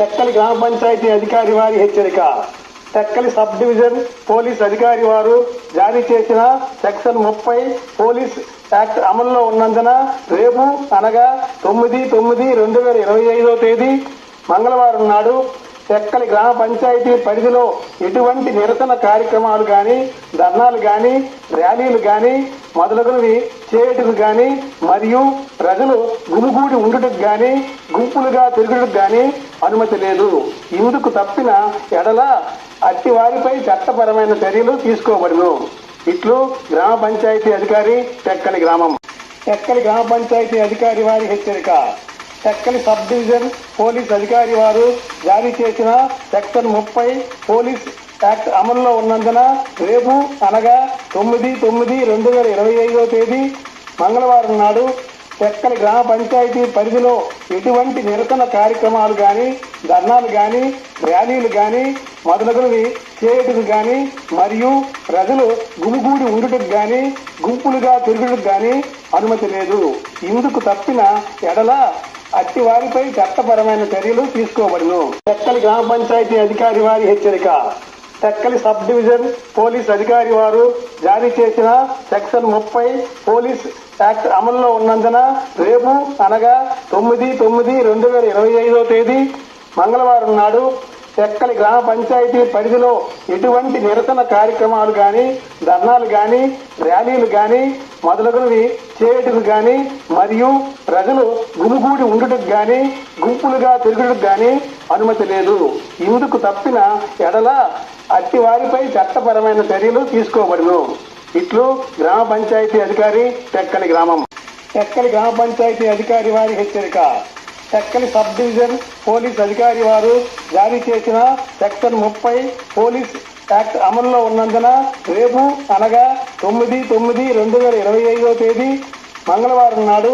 టెక్కలి గ్రామ పంచాయతీ అధికారి వారి హెచ్చరిక. టెక్కలి సబ్ డివిజన్ పోలీస్ అధికారి వారు జారీ చేసిన సెక్షన్ ముప్పై పోలీస్ యాక్ట్ అమల్లో ఉన్నందున రేపు అనగా తొమ్మిది తొమ్మిది రెండు వేల ఇరవై ఐదో తేదీ మంగళవారం నాడు టెక్కలి గ్రామ పంచాయతీ పరిధిలో ఎటువంటి నిరసన కార్యక్రమాలు కానీ ధర్నాలు కానీ ర్యాలీలు కానీ మొదలగునవి చేయటకు కానీ మరియు ప్రజలు గుమిగూడి ఉండుటకు కానీ గుంపులుగా తిరుగుటకు కానీ అనుమతి లేదు. ఇందుకు తప్పిన ఎడల అట్టి వారిపై చట్టపరమైన చర్యలు తీసుకోబడును. ఇట్లు గ్రామ పంచాయతీ అధికారి టెక్కలి గ్రామం. చెక్కలి గ్రామ పంచాయతీ అధికారి వారి హెచ్చరిక. టెక్కలి సబ్ డివిజన్ పోలీస్ అధికారి వారు జారీ చేసిన సెక్షన్ ముప్పై పోలీస్ యాక్ట్ అమల్లో ఉన్నందున రేపు అనగా తొమ్మిది తొమ్మిది రెండు వేల ఇరవై ఐదో తేదీ మంగళవారం నాడు ఎక్కడ గ్రామ పంచాయతీ పరిధిలో ఎటువంటి నిరసన కార్యక్రమాలు కానీ ధర్నాలు కానీ ర్యాలీలు కానీ మొదలగునవి చేయటకు కానీ మరియు ప్రజలు గుమిగూడి ఉండుటకు కానీ గుంపులుగా తిరుగుటకు కానీ అనుమతి లేదు. ఇందుకు తప్పిన ఎడల అట్టి వారిపై చట్టపరమైన చర్యలు తీసుకోబడును. టెక్కలి గ్రామ పంచాయతీ అధికారి వారి హెచ్చరిక? టెక్కలి సబ్ డివిజన్ పోలీస్ అధికారి వారు జారీ చేసిన సెక్షన్ ముప్పై పోలీస్ యాక్ట్ అమల్లో ఉన్నందున రేపు అనగా తొమ్మిది తొమ్మిది రెండు వేల ఇరవై ఐదో తేదీ మంగళవారం నాడు టెక్కలి గ్రామ పంచాయతీ పరిధిలో ఎటువంటి నిరసన కార్యక్రమాలు కానీ ధర్నాలు కానీ ర్యాలీలు కానీ మొదలగునవి చేయటకు కానీ మరియు ప్రజలు గుమిగూడి ఉండుటకు కానీ గుంపులుగా తిరుగుటకు కానీ అనుమతి లేదు. ఇందుకు తప్పిన ఎడల అట్టి వారిపై చట్టపరమైన చర్యలు తీసుకోబడును. ఇట్లు గ్రామ పంచాయతీ అధికారి తెక్కలి గ్రామం. టెక్కలి గ్రామ పంచాయతీ అధికారి వారి హెచ్చరిక. టెక్కలి సబ్ డివిజన్ పోలీస్ అధికారి వారు జారీ చేసిన సెక్షన్ ముప్పై పోలీస్ యాక్ట్ అమల్లో ఉన్నందున రేపు అనగా తొమ్మిది తొమ్మిది రెండు వేల ఇరవై ఐదో తేదీ మంగళవారం నాడు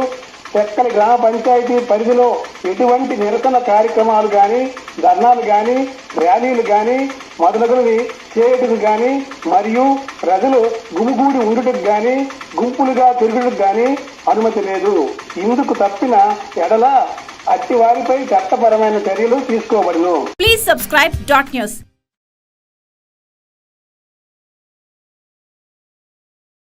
టెక్కలి గ్రామ పంచాయతీ పరిధిలో ఎటువంటి నిరసన కార్యక్రమాలు కానీ ధర్నాలు కానీ ర్యాలీలు కానీ మొదలగునవి చేయటకు కానీ మరియు ప్రజలు గుమిగూడి ఉండుటకు కానీ గుంపులుగా తిరుగుటకు కానీ అనుమతి లేదు. ఇందుకు తప్పిన ఎడల అట్టి వారిపై చట్టపరమైన చర్యలు తీసుకోబడును. Please subscribe dot news